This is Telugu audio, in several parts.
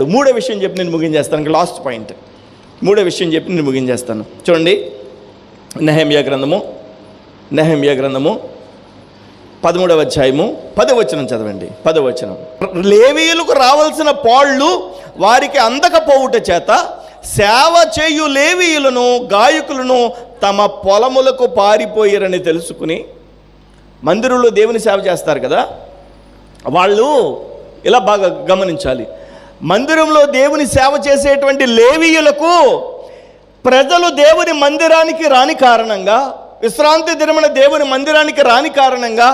మూడో విషయం చెప్పి నేను ముగించేస్తాను. లాస్ట్ పాయింట్ మూడో విషయం చెప్పి నేను ముగించేస్తాను. చూడండి. నెహమ్యా గ్రంథము. నెహమ్యా గ్రంథము. పదమూడవ అధ్యాయము. పదవచనం చదవండి. పదవచనం లేవీయులకు రావాల్సిన పాళ్ళు వారికి అందకపోవుట చేత సేవ చేయు లేవీయులను గాయకులను తమ పొలములకు పారిపోయారని తెలుసుకుని మందిరంలో దేవుని సేవ చేస్తారు కదా? వాళ్ళు ఇలా బాగా గమనించాలి. మందిరంలో దేవుని సేవ చేసేటువంటి లేవీయులకు ప్రజలు దేవుని మందిరానికి రాని కారణంగా విశ్రాంతి దినమున దేవుని మందిరానికి రాని కారణంగా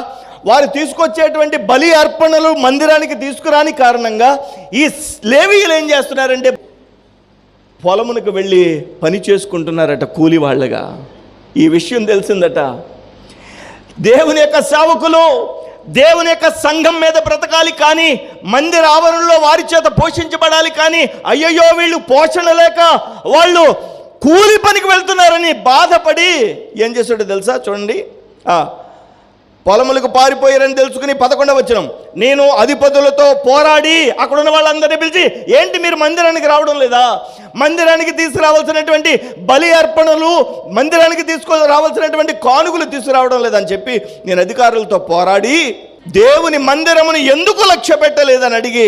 వారు తీసుకొచ్చేటువంటి బలి అర్పణలు మందిరానికి తీసుకురాని కారణంగా ఈ లేవీయులు ఏం చేస్తున్నారంటే పొలమునకు వెళ్ళి పని చేసుకుంటున్నారట కూలి వాళ్ళగా. ఈ విషయం తెలిసిందట. దేవుని యొక్క సేవకులు దేవుని యొక్క సంఘం మీద బ్రతకాలి కానీ మందిర ఆవరణలో వారి చేత పోషించబడాలి కానీ అయ్యయ్యో వీళ్ళు పోషణ లేక వాళ్ళు కూలి పనికి వెళ్తున్నారని బాధపడి ఏం చేశాడో తెలుసా? చూడండి. పొలములకు పారిపోయారని తెలుసుకుని పదకొండవ వచ్చిన నేను అధిపతులతో పోరాడి అక్కడ ఉన్న వాళ్ళందరినీ పిలిచి ఏంటి మీరు మందిరానికి రావడం లేదా? మందిరానికి తీసుకురావాల్సినటువంటి బలి అర్పణలు మందిరానికి తీసుకు రావాల్సినటువంటి కానుకలు తీసుకురావడం లేదని చెప్పి నేను అధికారులతో పోరాడి దేవుని మందిరమును ఎందుకు లక్ష్య పెట్టలేదని అడిగి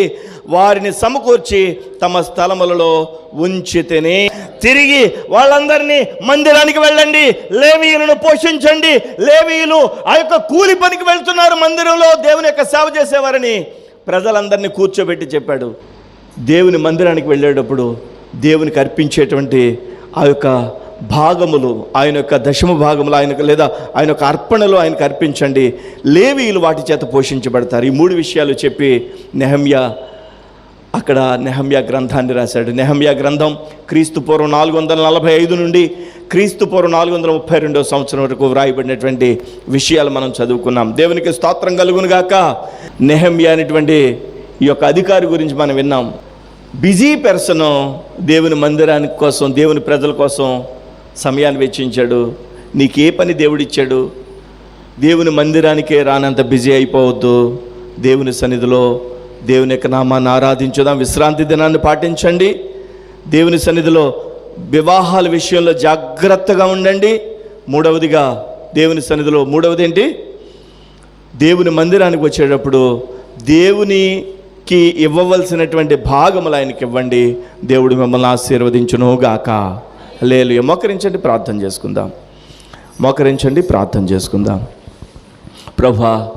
వారిని సమకూర్చి తమ స్థలములలో ఉంచితేనే. తిరిగి వాళ్ళందరినీ మందిరానికి వెళ్ళండి లేవీయులను పోషించండి. లేవీయులు ఆ యొక్క కూలి పనికి వెళ్తున్నారు మందిరంలో దేవుని యొక్క సేవ చేసేవారని ప్రజలందరినీ కూర్చోబెట్టి చెప్పాడు. దేవుని మందిరానికి వెళ్ళేటప్పుడు దేవునికి అర్పించేటువంటి ఆ యొక్క భాగములు ఆయన యొక్క దశమ భాగములు ఆయనకు లేదా ఆయన యొక్క అర్పణలు ఆయనకు అర్పించండి. లేవీయులు వాటి చేత పోషించబడతారు. ఈ మూడు విషయాలు చెప్పి నెహమ్యా అక్కడ నెహమ్యా గ్రంథాన్ని రాశాడు. నెహమ్యా గ్రంథం క్రీస్తు పూర్వం నాలుగు వందల నలభై ఐదు నుండి క్రీస్తు పూర్వం నాలుగు వందల ముప్పై రెండో సంవత్సరం వరకు వ్రాయబడినటువంటి విషయాలు మనం చదువుకున్నాం. దేవునికి స్తోత్రం కలుగును గాక. నెహమ్యా అనేటువంటి ఈ యొక్క అధికారి గురించి మనం విన్నాం. బిజీ పెర్సన్ దేవుని మందిరానికి కోసం దేవుని ప్రజల కోసం సమయాన్ని వెచ్చించాడు. నీకు ఏ పని దేవుడిచ్చాడు? దేవుని మందిరానికే రానంత బిజీ అయిపోవద్దు. దేవుని సన్నిధిలో దేవుని యొక్క నామాన్ని ఆరాధించుదాం. విశ్రాంతి దినాన్ని పాటించండి. దేవుని సన్నిధిలో వివాహాల విషయంలో జాగ్రత్తగా ఉండండి. మూడవదిగా దేవుని సన్నిధిలో మూడవది ఏంటి? దేవుని మందిరానికి వచ్చేటప్పుడు దేవునికి ఇవ్వవలసినటువంటి భాగములు ఆయనకి ఇవ్వండి. దేవుడు మిమ్మల్ని ఆశీర్వదించునుగాక లేలు మోకరించండి ప్రార్థన చేసుకుందాం. మోకరించండి ప్రార్థన చేసుకుందాం. ప్రభా